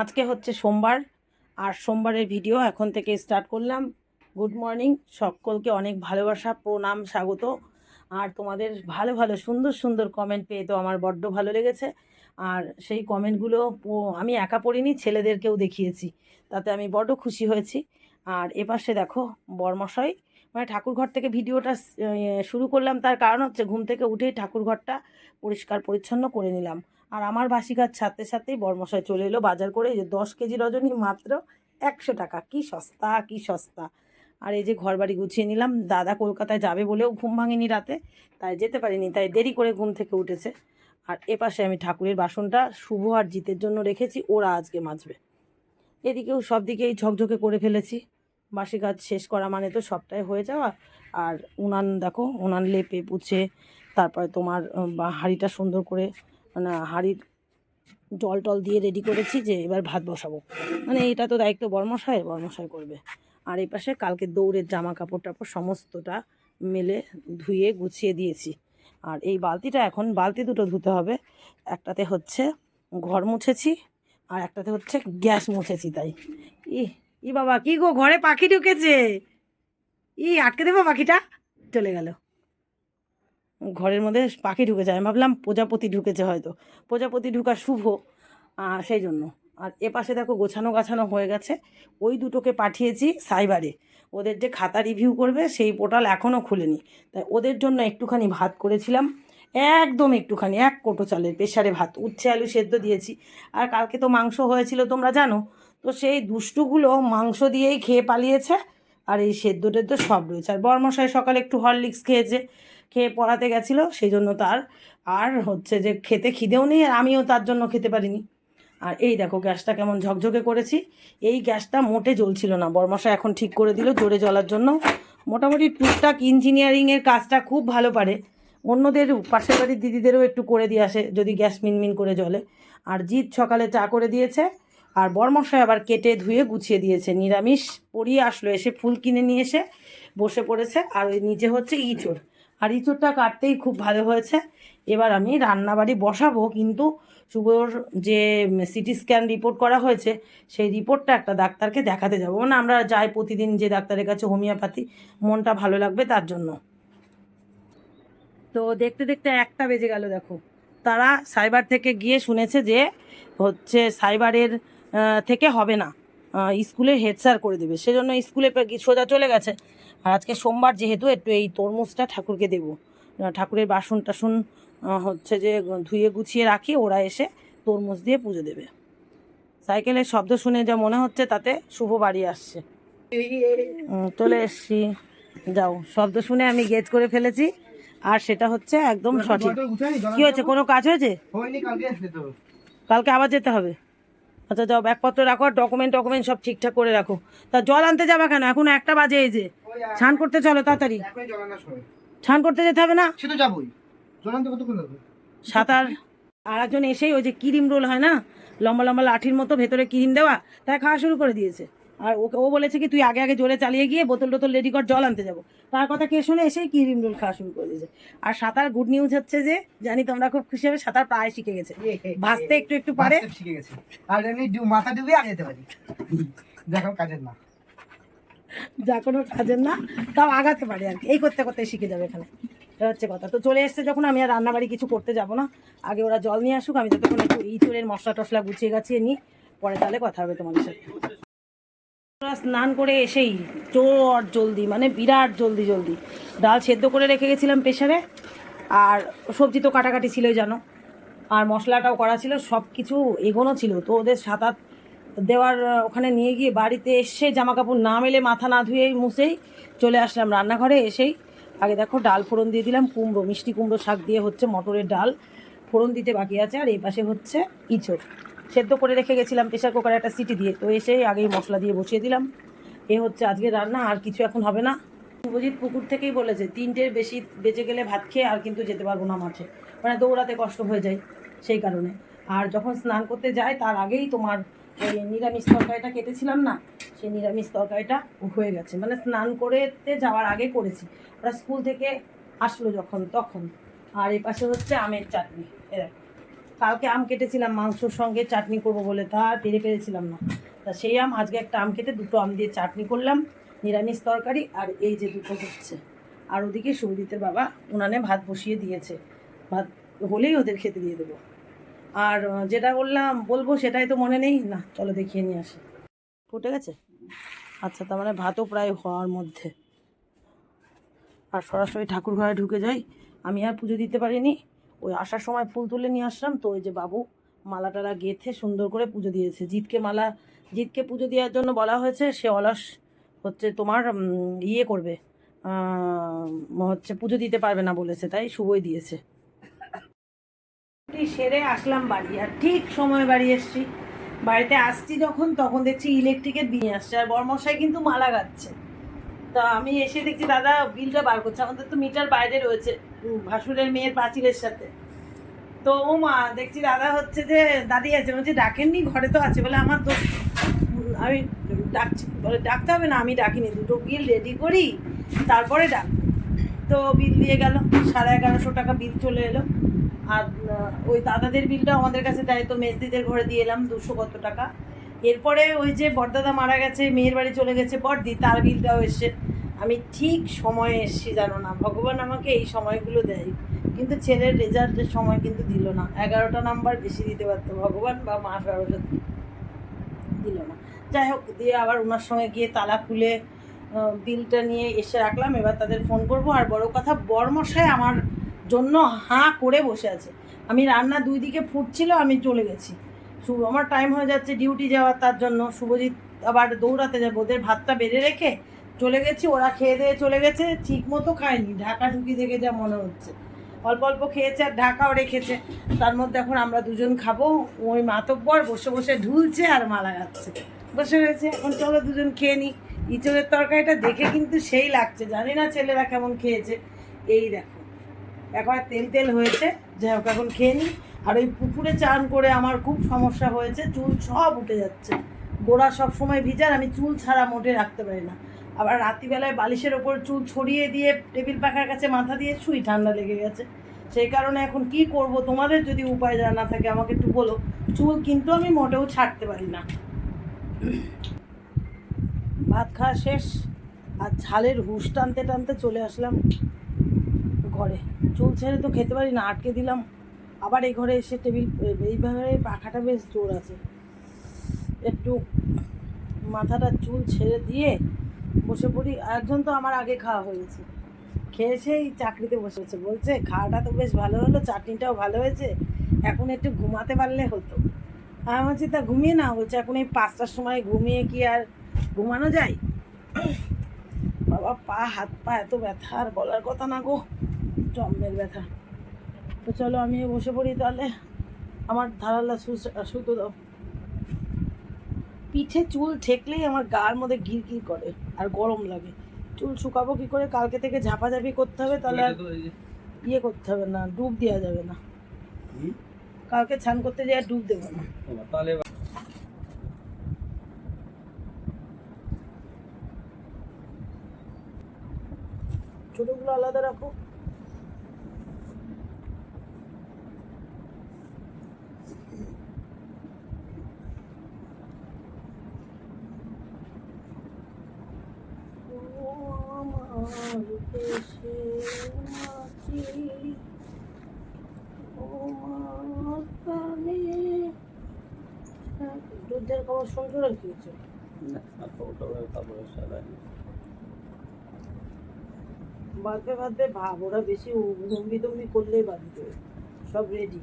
আজকে হচ্ছে সোমবার, আর সোমবারের ভিডিও এখন থেকে স্টার্ট করলাম। গুড মর্নিং, সকলকে অনেক ভালোবাসা, প্রণাম, স্বাগত। আর তোমাদের ভালো ভালো, সুন্দর সুন্দর কমেন্ট পেয়ে তো আমার বড্ড ভালো লেগেছে। আর সেই কমেন্টগুলো আমি একা পড়িনি, ছেলেদেরকেও দেখিয়েছি। তাতে আমি বড্ড খুশি হয়েছি। আর এপাশে দেখো বর্মশাই মানে ঠাকুরঘর থেকে ভিডিওটা শুরু করলাম, তার কারণ হচ্ছে ঘুম থেকে উঠেই ঠাকুরঘরটা পরিষ্কার পরিচ্ছন্ন করে নিলাম। আর আমার বাসি কাজ ছাড়তে ছাড়তেই বর্মশাই চলে এলো বাজার করে যে দশ কেজি রজনী মাত্র একশো টাকা। কি সস্তা কি সস্তা। আর এই যে ঘর বাড়ি গুছিয়ে নিলাম, দাদা কলকাতায় যাবে বলেও ঘুম ভাঙেনি রাতে, তাই যেতে পারিনি, তাই দেরি করে ঘুম থেকে উঠেছে। আর এপাশে আমি ঠাকুরের বাসনটা শুভ আর জিতের জন্য রেখেছি, ওরা আজকে মাজবে। এদিকেও সব দিকেই ঝকঝকে করে ফেলেছি। বাসি কাজ শেষ করা মানে তো সবটাই হয়ে যাওয়া। আর উনান দেখো, উনান লেপে পুছে, তারপরে তোমার হাঁড়িটা সুন্দর করে মানে হাঁড়ির জল টল দিয়ে রেডি করেছি যে এবার ভাত বসাবো। মানে এটা তো দায়িত্ব বর্মশাই বর্মশাই করবে। আর এই পাশে কালকে দৌড়ের জামা কাপড় টাপড় সমস্তটা মেলে ধুয়ে গুছিয়ে দিয়েছি। আর এই বালতিটা এখন, বালতি দুটো ধুতে হবে। একটাতে হচ্ছে ঘর মুছেছি, আর একটাতে হচ্ছে গ্যাস মুছেছি তাই। ই ই বাবা, কি গো, ঘরে পাখি ঢুকেছে? ই, আটকে দেবো পাখিটা? চলে গেল। ঘরের মধ্যে পাখি ঢুকেছে, আমি ভাবলাম প্রজাপতি ঢুকেছে হয়তো। প্রজাপতি ঢুকা শুভ সেই জন্য। আর এ পাশে দেখো গোছানো গাছানো হয়ে গেছে। ওই দুটোকে পাঠিয়েছি সাইবারে। ওদের যে খাতা রিভিউ করবে, সেই পোর্টাল এখনও খুলেনি। তাই ওদের জন্য একটুখানি ভাত করেছিলাম। একদম একটুখানি, এক কোটো চালের প্রেশারে ভাত। উচ্ছে, আলু সেদ্ধ দিয়েছি। আর কালকে তো মাংস হয়েছিল, তোমরা জানো। তো সেই দুষ্টুগুলো মাংস দিয়েই খেয়ে পালিয়েছে আর এই সেদ্ধ টেদ্ধ সব রয়েছে। আর বর্মশাই সকালে একটু হরলিক্স খেয়েছে, খেয়ে পড়াতে গেছিল সেই জন্য তার আর হচ্ছে যে খেতে খিদেও নেই আর আমিও তার জন্য খেতে পারিনি। আর এই দেখো গ্যাসটা কেমন ঝকঝকে করেছি। এই গ্যাসটা মোটে জ্বলছিল না বর্মশা এখন ঠিক করে দিল জোরে জ্বলার জন্য। মোটামুটি টুকটাক ইঞ্জিনিয়ারিংয়ের কাজটা খুব ভালো পারে। অন্যদের পাশের বাড়ির দিদিদেরও একটু করে দিয়ে আসে, যদি গ্যাস মিনমিন করে জ্বলে। আর জিৎ সকালে চা করে দিয়েছে আর বর্মশাই আবার কেটে ধুয়ে গুছিয়ে দিয়েছে। নিরামিষ পরিয়ে আসলো, এসে ফুল কিনে নিয়ে এসে বসে পড়েছে। আর ওই নিচে হচ্ছে ইঁচড়। আর ইঁচড়টা কাটতেই খুব ভালো হয়েছে। এবার আমি রান্নাবাড়ি বসাবো, কিন্তু শুভর যে সিটি স্ক্যান রিপোর্ট করা হয়েছে, সেই রিপোর্টটা একটা ডাক্তারকে দেখাতে যাব। মানে আমরা যাই প্রতিদিন যে ডাক্তারের কাছে হোমিওপ্যাথি, মনটা ভালো লাগবে তার জন্য। তো দেখতে দেখতে একটা বেজে গেল, দেখো। তারা সাইবার থেকে গিয়ে শুনেছে যে হচ্ছে সাইবারের থেকে হবে না। আহ, স্কুলে হেড স্যার করে দেবে। সেজন্য স্কুলে সোজা চলে গেছে। আর আজকে সোমবার যেহেতু একটু এই তরমুজটা ঠাকুরকে দেবো। ঠাকুরের বাসন টাসন হচ্ছে যে ধুয়ে গুছিয়ে রাখি ওরা এসে তরমুজ দিয়ে পুজো দেবে। সাইকেলের শব্দ শুনে যা মনে হচ্ছে তাতে শুভ বাড়ি আসছে। চলে এসছি। যাও শব্দ শুনে আমি গেজ করে ফেলেছি। আর সেটা হচ্ছে একদম সঠিক। কি হয়েছে কোনো কাজ হয়েছে? কালকে আবার যেতে হবে? আচ্ছা যাও ব্যাগপত্র রাখো আর ডকুমেন্ট টকুমেন্ট সব ঠিকঠাক করে রাখো। তা জল আনতে যাবা কেন? এখন একটা বাজে এই যে। স্নান করতে চলো তাড়াতাড়ি। ছান করতে যেতে হবে না? সে তো যাবোই। জলানতে কতক্ষণ লাগবে? সাঁতার আর একজন এসেই ওই যে ক্রিম রোল হয় না? লম্বা লম্বা লাঠির মতো ভেতরে ক্রিম দেওয়া তাই খাওয়া শুরু করে দিয়েছে। আর ওকে ও বলেছে কি তুই আগে আগে জোরে চালিয়ে গিয়ে বোতল টোতল রেডি কর জল আনতে যাব। তার কথা কে শুনে এসেই ক্রিম রোল খাওয়া শুরু করে দিয়েছে। আর সাঁতার গুড নিউজ হচ্ছে যে জানি তোমরা খুব খুশি হবে সাঁতার প্রায় শিখে গেছে। ভাসতে একটু একটু পারে। শিখে গেছে। আর এমনি মাথা ডুবে আগে যেতে পারি। দেখো কাজের না। যা কোনো কাজের না তাও আগাতে পারে আর কি। এই করতে করতে শিখে যাবে এখানে। এটা হচ্ছে কথা। তো চলে এসছে যখন আমি আর রান্নাবাড়ি কিছু করতে যাব না। আগে ওরা জল নিয়ে আসুক আমি যতক্ষণ একটু ইঁচড়ের মশলা টশলা গুছিয়ে গাছিয়ে নিই পরে তাহলে কথা হবে তোমাদের সাথে। স্নান করে এসেই চোর জলদি মানে বিরাট জলদি জলদি। ডাল সেদ্ধ করে রেখে গেছিলাম প্রেশারে আর সবজি তো কাটাকাটি ছিলই জানো। আর মশলাটাও করা ছিল সব কিছু এগোনো ছিল। তো ওদের সাঁতার দেওয়ার, ওখানে নিয়ে গিয়ে বাড়িতে এসে জামা কাপড় না মেলে মাথা না ধুয়েই মুছেই চলে আসলাম রান্নাঘরে এসেই। আগে দেখো ডাল ফোড়ন দিয়ে দিলাম, কুমড়ো, মিষ্টি কুমড়ো শাক দিয়ে হচ্ছে মটরের ডাল। ফোড়ন দিতে বাকি আছে, আর এই পাশে হচ্ছে ইঁচড়। সেদ্ধ করে রেখে গেছিলাম প্রেশার কুকারে একটা সিটি দিয়ে। তো এসেই আগেই মশলা দিয়ে বসিয়ে দিলাম। এ হচ্ছে আজকে রান্না, আর কিছু এখন হবে না। শুভজিৎ পুকুর থেকেই বলেছে তিনটের বেশি বেঁচে গেলে ভাত খেয়ে আর কিন্তু যেতে পারব না মাঠে। মানে দৌড়াতে কষ্ট হয়ে যায় সেই কারণে। আর যখন স্নান করতে যায়, তার আগেই তোমার ওই নিরামিষ তরকারিটা কেটেছিলাম না, সেই নিরামিষ তরকারিটা হয়ে গেছে। মানে স্নান করতে যাওয়ার আগে করেছি। ওরা স্কুল থেকে আসলো যখন, তখন। আর এ পাশে হচ্ছে আমের চাটনি। এ দেখো। কালকে আম কেটেছিলাম, মাংসর সঙ্গে চাটনি করব বলে তা পেরে পেরেছিলাম না। তা সেই আম আজকে একটা আম কেটে দুটো আম দিয়ে চাটনি করলাম, নিরামিষ তরকারি আর এই যে দুটো হচ্ছে। আর ওদিকে সুবিদিতের বাবা উনানে ভাত বসিয়ে দিয়েছে। ভাত হলেই ওদের খেতে দিয়ে দেবো। আর যেটা বললাম, বলব সেটাই তো মনে নেই? না, চলো দেখিয়ে নিয়ে আসি। ফুটে গেছে? আচ্ছা তার মানে ভাতও প্রায় হওয়ার মধ্যে। আর সরাসরি ঠাকুর ঘরে ঢুকে যাই। আমি আর পুজো দিতে পারিনি। ওই আসার সময় ফুল তুলে নিয়ে আসলাম। তো ওই যে বাবু মালা টালা গেঁথে সুন্দর করে পুজো দিয়েছে। জিতকে মালা, জিতকে পুজো দেওয়ার জন্য বলা হয়েছে, সে অলস হচ্ছে তোমার ইয়ে করবে হচ্ছে পুজো দিতে পারবে না বলেছে, তাই শুভই দিয়েছে। সেরে আসলাম বাড়ি, আর ঠিক সময় বাড়ি এসছি। বাড়িতে আসছি যখন, তখন দেখছি ইলেকট্রিকের বিল আসছে, আর বরমশাই কিন্তু মালা গাচ্ছে। তা আমি এসে দেখছি, দাদা বিলটা বার করছে, আমাদের তো মিটার বাইরে রয়েছে। ভাসুরের মেয়ের পাঁচিলের সাথে। তো ও মা দেখছি দাদা হচ্ছে যে দাদি আছে। বলছে, ডাকেননি, ঘরে তো আছে। বলে, আমার তো আমি ডাকছি, বলে, ডাকতে হবে না, আমি ডাকিনি। দুটো বিল রেডি করি, তারপরে ডাক। তো বিল দিয়ে গেল, সাড়ে এগারোশো টাকা বিল চলে এলো। আর ওই দাদাদের বিলটা আমাদের কাছে দেয়, তো মেজদিদের ঘরে দিয়ে এলাম দুশো কত টাকা। এরপরে ওই যে বড়দাদা মারা গেছে, মেয়ের বাড়ি চলে গেছে বড়দি তার বিলটাও এসছে। আমি ঠিক সময়ে এসছি জানো না। ভগবান আমাকে এই সময়গুলো দেয়। কিন্তু ছেলের রেজাল্টের সময় কিন্তু দিল না। এগারোটা নাম্বার বেশি দিতে পারতো। ভগবান বা মা সরস্বতী দিল না। যাই হোক, দিয়ে আবার ওনার সঙ্গে গিয়ে তালা খুলে বিলটা নিয়ে এসে রাখলাম। এবার তাদের ফোন করব। আর বড় কথা, বরমশাই আমার জন্য হাঁ করে বসে আছে। আমি রান্না দুই দিকে ফুটছিল, আমি চলে গেছি। আমার টাইম হয়ে যাচ্ছে ডিউটি যাওয়ার তার জন্য। শুভজিৎ আবার দৌড়াতে যাব। ওদের ভাতটা বেড়ে রেখে চলে গেছি, ওরা খেয়ে দিয়ে চলে গেছে ঠিক মতো খায়নি, ঢাকা ঢুকি দেখে যা মনে হচ্ছে। অল্প অল্প খেয়েছে আর ঢাকাও রেখেছে, তার মধ্যে এখন আমরা দুজন খাব, ওই মাতব্বর বসে বসে ঢুলছে আর মালা গাচ্ছে। বসে রয়েছে, এখন চলো দুজন খেয়ে নিই ইঁচড়ের তরকারিটা দেখে কিন্তু সেই লাগছে, জানি না ছেলেরা কেমন খেয়েছে। এই দেখো, একবার তেল তেল হয়েছে, যাই হোক, এখন খেয়ে নিই আর ওই পুকুরে চান করে আমার খুব সমস্যা হয়েছে, চুল সব উঠে যাচ্ছে। গোড়া সব সময় ভিজার, আমি চুল ছাড়া মোটে রাখতে পারি না। আবার রাত্রিবেলায় বালিশের ওপর চুল ছড়িয়ে দিয়ে টেবিল পাখার কাছে মাথা দিয়ে শুই ঠান্ডা লেগে গেছে। সেই কারণে এখন কি করব? তোমাদের যদি উপায় জানা থাকে আমাকে একটু বলো। চুল কিন্তু আমি মোটেও ছাড়তে পারি না। ভাত খাওয়া শেষ, আর ঝালের হুশ টানতে টানতে চলে আসলাম ঘরে। চুল ছেড়ে তো খেতে পারি না, আটকে দিলাম। আবার এই ঘরে এসে টেবিল এইভাবে পাখাটা বেশ জোর আছে। একটু মাথাটা চুল ছেড়ে দিয়ে বসে পড়ি। একজন তো আমার আগে খাওয়া হয়েছে খেয়ে সেই চাকরিতে বসেছে বলছে, খাওয়াটা তো বেশ ভালো হলো, চাটনিটাও ভালো হয়েছে। এখন একটু ঘুমাতে পারলে হতো। আমি বলছি, তা ঘুমিয়ে না বলছে, এখন এই পাঁচটার সময় ঘুমিয়ে কি আর ঘুমানো যায়? বাবা, পা, হাত পা এত ব্যথা, আর বলার কথা না গো জম্মের ব্যথা। তো চলো আমি বসে পড়ি তাহলে। আমার ধারালা সুতো দাও। পিঠে চুল ঠেকলেই আমার গার মধ্যে গির গির করে আর গরম লাগে। চুল শুকাবো কি করে? কালকে থেকে ঝাপাঝাপি করতে হবে তাহলে আর ইয়ে করতে হবে না ডুব দেওয়া যাবে না। কালকে স্নান করতে যাই আর ডুব দেবো না। তাহলে ছোটোগুলো আলাদা রাখো ও আমার দেশের মাছি, ও আমার প্রাণে। দুধের খাবার শুনছো না কি হচ্ছে বাঁধবে বাঁধবে ভাব ওরা বেশি গম্বি তম্বি করলেই বাঁধবে সব রেডি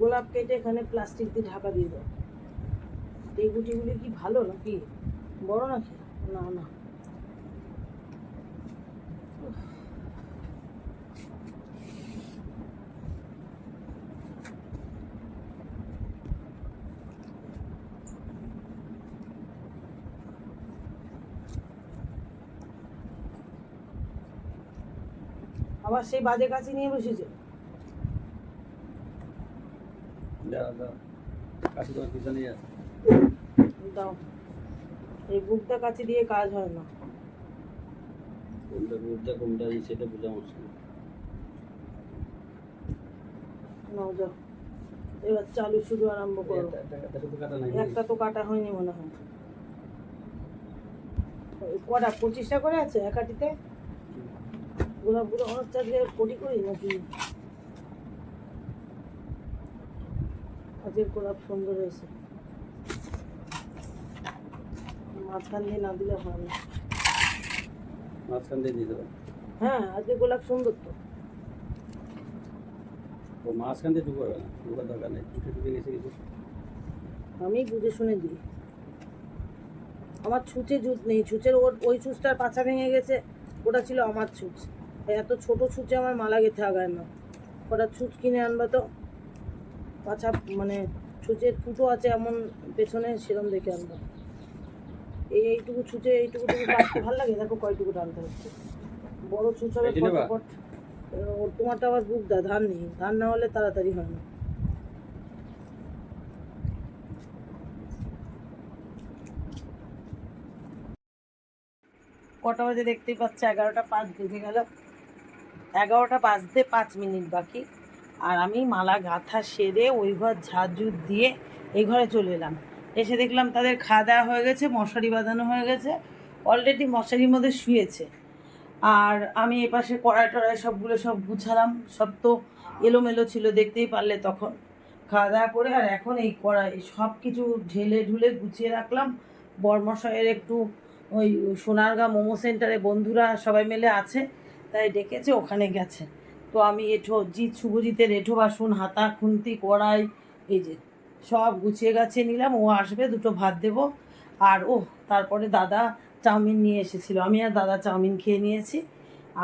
গোলাপ কেটে এখানে প্লাস্টিক দিয়ে ঢাকা দিয়ে দাও। এই গুটিগুলি কি ভালো নাকি? বড় নাকি? না না। আবার সেই বাজে কাছে নিয়ে বসেছে। দাও। এই বুকটা কাছে দিয়ে কাজ হয় না। কোনটা রোদটা কোনটা সেটা বোঝা মুশকিল। নাও যাও। এবার চালু শুরু আরম্ভ করো। একটা- তো কাটা হয়নি মনে হয়। কটা পঁচিশটা করে আছে একাটিতে? গোলাপগুলো অনেকটা আজকে কোটি করি নাকি? আজকের গোলাপ সুন্দর হয়েছে মাঝখান দিয়ে না দিলে না। মাঝখান দিয়ে দেবো হ্যাঁ আজকে গোলাপ সুন্দর তো ও মাঝখান দিয়ে ঢুকবে না? ঢুকার দরকার নেই। ঢুকে ঢুকে গেছে কিছু? আমি বুঝে শুনে দিই। আমার ছুঁচে জুত নেই। ছুঁচের ওর ওই ছুঁচটার পাছা ভেঙে গেছে। ওটা ছিল আমার ছুঁচ। এত ছোট ছুঁচে আমার মালা গেথে আগায় না। কটা ছুঁচ কিনে আনবা তো? পাছা মানে ছুঁচের ফুটো আছে এমন পেছনে সেরম দেখে আনবা। এই এইটুকু ছুঁচে এইটুকু টুকু কাটতে ভালো লাগে? দেখো কয়টুকু টানতে হচ্ছে। বড় ছুঁচ হবে? ফটাফট। ওর তোমারটা আবার বুক দা ধান নেই। ধান না হলে তাড়াতাড়ি হয় না। কটা বাজে দেখতেই পাচ্ছে এগারোটা পাঁচ বেজে গেল। এগারোটা বাজতে পাঁচ মিনিট বাকি। আর আমি মালা, গাঁথা সেরে, ওই ঘর ঝাড়ঝুট দিয়ে এই ঘরে চলে এলাম। এসে দেখলাম তাদের খাওয়া দাওয়া হয়ে গেছে, মশারি বাঁধানো হয়ে গেছে। অলরেডি মশারির মধ্যে শুয়েছে। আর আমি এপাশে কড়াই টড়াই সবগুলো সব গুছালাম। সব তো এলোমেলো ছিল, দেখতেই পারলে তখন। খাওয়া দাওয়া করে আর এখন এই কড়াই সব কিছু ঢেলে ঢুলে গুছিয়ে রাখলাম। বরমশাইয়ের একটু ওই সোনারগাঁ মোমো সেন্টারে বন্ধুরা সবাই মিলে আছে। তাই ডেকেছে, ওখানে গেছে। তো আমি এঠো, জিৎ, শুভজিতের এঠো বাসন, হাতা, খুন্তি, কড়াই, এই যে সব গুছিয়ে গাছিয়ে নিলাম। ও আসবে, দুটো ভাত দেব। আর ও তারপরে দাদা চাউমিন নিয়ে এসেছিল। আমি আর দাদা চাউমিন খেয়ে নিয়েছি।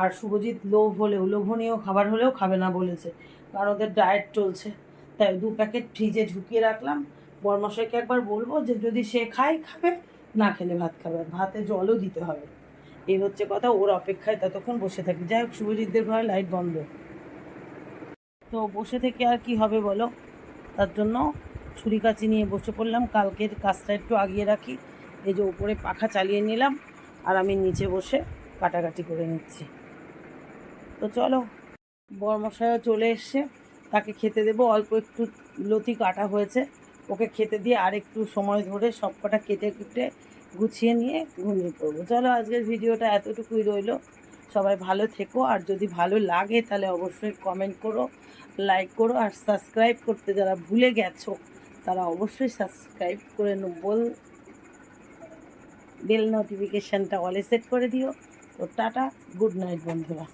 আর শুভজিৎ লোভ হলেও, লোভনীয় খাবার হলেও খাবে না বলেছে, কারণ ওদের ডায়েট চলছে। তাই দু প্যাকেট ফ্রিজে ঢুকিয়ে রাখলাম। বরমশাইকে একবার বলব যে, যদি সে খায়, খাবে, না খেলে ভাত খাবে ভাতে জলও দিতে হবে। এই হচ্ছে কথা, ওর অপেক্ষায় ততক্ষণ বসে থাকি। যাই হোক, শুভজিৎদের ঘরে লাইট বন্ধ। তো বসে থেকে আর কি হবে বলো? তার জন্য ছুরি কাচি নিয়ে বসে পড়লাম। কালকের কাজটা একটু আগিয়ে রাখি। এই যে উপরে পাখা চালিয়ে নিলাম আর আমি নিচে বসে কাটাকাটি করে নিচ্ছি। তো চলো, বরমশাইও চলে এসছে। তাকে খেতে দেবো। অল্প একটু লতি কাটা হয়েছে। ওকে খেতে দিয়ে আর একটু সময় ধরে সব কটা কেটে কেটে গুছিয়ে নিয়ে ঘুমিয়ে পড়ব। চলো আজকের ভিডিওটা এতটুকুই রইল। সবাই ভালো থেকো, আর যদি ভালো লাগে তাহলে অবশ্যই কমেন্ট করো লাইক করো, আর সাবস্ক্রাইব করতে যারা ভুলে গেছো, তারা অবশ্যই সাবস্ক্রাইব করে বল বেল নোটিফিকেশানটা অলে সেট করে দিও। তো টাটা গুড নাইট বন্ধুরা।